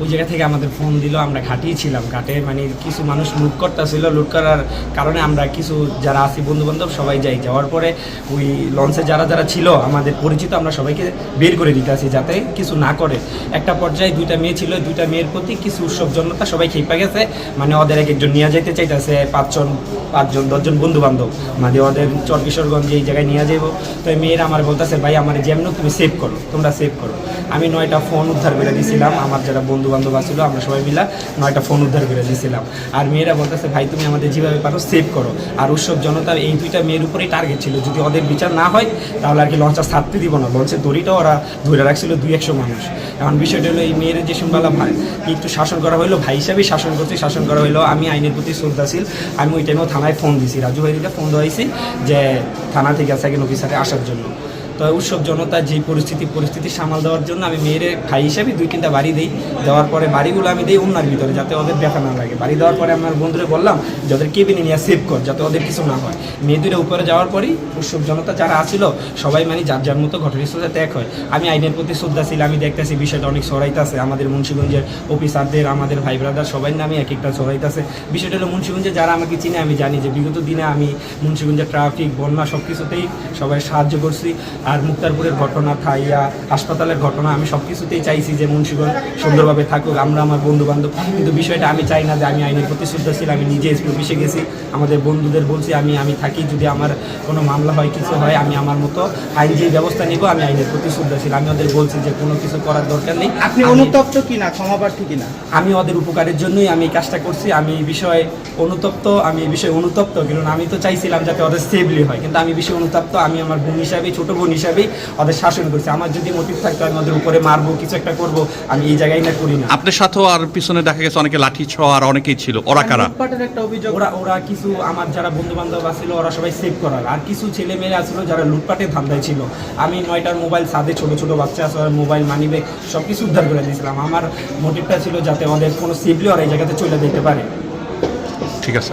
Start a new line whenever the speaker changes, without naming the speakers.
ওই জায়গা থেকে আমাদের ফোন দিল, আমরা ঘাটেই ছিলাম। ঘাটে মানে কিছু মানুষ লুট করতেছিল লুট করার কারণে আমরা কিছু যারা আছি বন্ধু বান্ধব সবাই যাই। যাওয়ার পরে ওই লঞ্চে যারা যারা ছিল, আমাদের পরিচিত, আমরা সবাইকে বের করে দিতে আসি যাতে কিছু না করে। একটা পর্যায়ে দুইটা মেয়ে ছিল, দুইটা মেয়ের প্রতি কিছু উৎসব জন্যতা সবাই খেপে গেছে। মানে ওদের এক একজন নিয়ে যাইতে চাইতেছে, পাঁচজন পাঁচজন, দশজন বন্ধু বান্ধব মানে ওদের চর কিশোরগঞ্জে এই জায়গায় নিয়ে যাব তো মেয়েরা আমার বলতেছে, ভাই, আমার যেমন তুমি সেভ করো, তোমরা সেভ করো। আমি নয়টা ফোন উদ্ধার করে দিয়েছিলাম আমার যারা বন্ধু বান্ধব আছিল, আমরা সবাই মিলা নয়টা ফোন উদ্ধার করে দিয়েছিলাম আর মেয়েরা বলতেছে, ভাই, তুমি আমাদের যেভাবে পারো সেভ করো। আর উৎসব জনতার এই দুইটা মেয়ের উপরেই টার্গেট ছিল। যদি ওদের বিচার না হয়, তাহলে আর কি লঞ্চটা ছাড়তে দিব না। লঞ্চের দড়িটাও ওরা ধরে রাখছিল দুই, একশো মানুষ। এখন বিষয়টা হলো, এই মেয়ের যে শুনবেলা ভাই একটু শাসন করা হলো ভাই হিসাবেই শাসন করছি, শাসন করা হলো আমি আইনের প্রতি শ্রদ্ধাশীল। আমি ওই টাইমেও থানায় ফোন দিছি। রাজু ভাইদিকে ফোন দেওয়াইছি যে, থানা থেকে সেকেন্ড অফিসারে আসার জন্য। তো উৎসব জনতা যে পরিস্থিতি পরিস্থিতি সামাল দেওয়ার জন্য আমি মেয়ের ভাই হিসাবে দুই তিনটা বাড়ি দিই। দেওয়ার পরে বাড়িগুলো আমি দিই অন্যার ভিতরে যাতে ওদের দেখা না লাগে। বাড়ি দেওয়ার পরে আমার বন্ধুরে বললাম যে ওদের কেবিনে নিয়ে সেভ কর যাতে ওদের কিছু না হয়। মেয়ে দুটো উপরে যাওয়ার পরেই উৎসব জনতা যারা আছিল, সবাই মানে যার যার মতো ঘটনাস্থলে ত্যাগ হয়। আমি আইনের প্রতি শ্রদ্ধাশীল আমি দেখতেছি বিষয়টা অনেক সরাইতেছে আমাদের মুন্সিগঞ্জের অফিসারদের আমাদের ভাই ব্রাদার সবাই নামে এক একটা সরাইতেছে বিষয়টা হলো মুন্সিগঞ্জে যারা আমাকে চিনে, আমি জানি যে বিগত দিনে আমি মুন্সিগঞ্জের ট্রাফিক বন্যা সব কিছুতেই সবাই সাহায্য করছি। আর মুক্তারপুরের ঘটনা থাইয়া হাসপাতালের ঘটনা আমি সব কিছুতেই চাইছি যে মুন্সিগঞ্জ সুন্দরভাবে থাকুক। আমরা আমার বন্ধু বান্ধব কিন্তু বিষয়টা আমি চাই না যে আমি আইনের প্রতি শ্রদ্ধাশীল আমি নিজে অফিসে গেছি আমাদের বন্ধুদের বলছি আমি আমি থাকি যদি আমার কোনো মামলা হয় কিছু হয় আমি আমার মতো আইন যে ব্যবস্থা নিব আমি আইনের প্রতি শ্রদ্ধাশীল আমি ওদের বলছি যে কোনো কিছু করার দরকার নেই।
আপনি অনুতপ্ত কিনা ক্ষমাপ্রার্থী কিনা?
আমি ওদের উপকারের জন্যই আমি এই কাজটা করছি। আমি এই বিষয়ে অনুতপ্ত আমি এই বিষয়ে অনুতপ্ত কারণ আমি তো চাইছিলাম যাতে ওদের সেভলি হয় কিন্তু আমি বিষয়ে অনুতপ্ত আমি আমার বোন হিসাবে ছোটো বোন হিসাবেই ওদের শাসন করছে। আমার যদি মোটিভ থাকতো আমি ওদের উপরে মারবো কিছু একটা করব আমি এই জায়গায় না করি না।
আপনার সাথেও আর পিছনে দেখা গেছে অনেকে লাঠি ছোঁয়া আর অনেকেই ছিল। ওরা কারা?
একটা অভিযোগ।
ওরা ওরা কিছু আমার যারা বন্ধু বান্ধব আছিল ওরা সবাই সেভ করার। আর কিছু ছেলে মেয়ে আছিল যারা লুটপাটে ধান্দায় ছিল। আমি নয়টার মোবাইল সাদে ছোট ছোট বাচ্চা আছে মোবাইল মানিবে সব কিছু উদ্ধার করে দিয়েছিলাম। আমার মোটিভটা ছিল যাতে ওদের কোনো সেফলি ওরা এই জায়গাতে চলে যেতে পারে।
ঠিক আছে।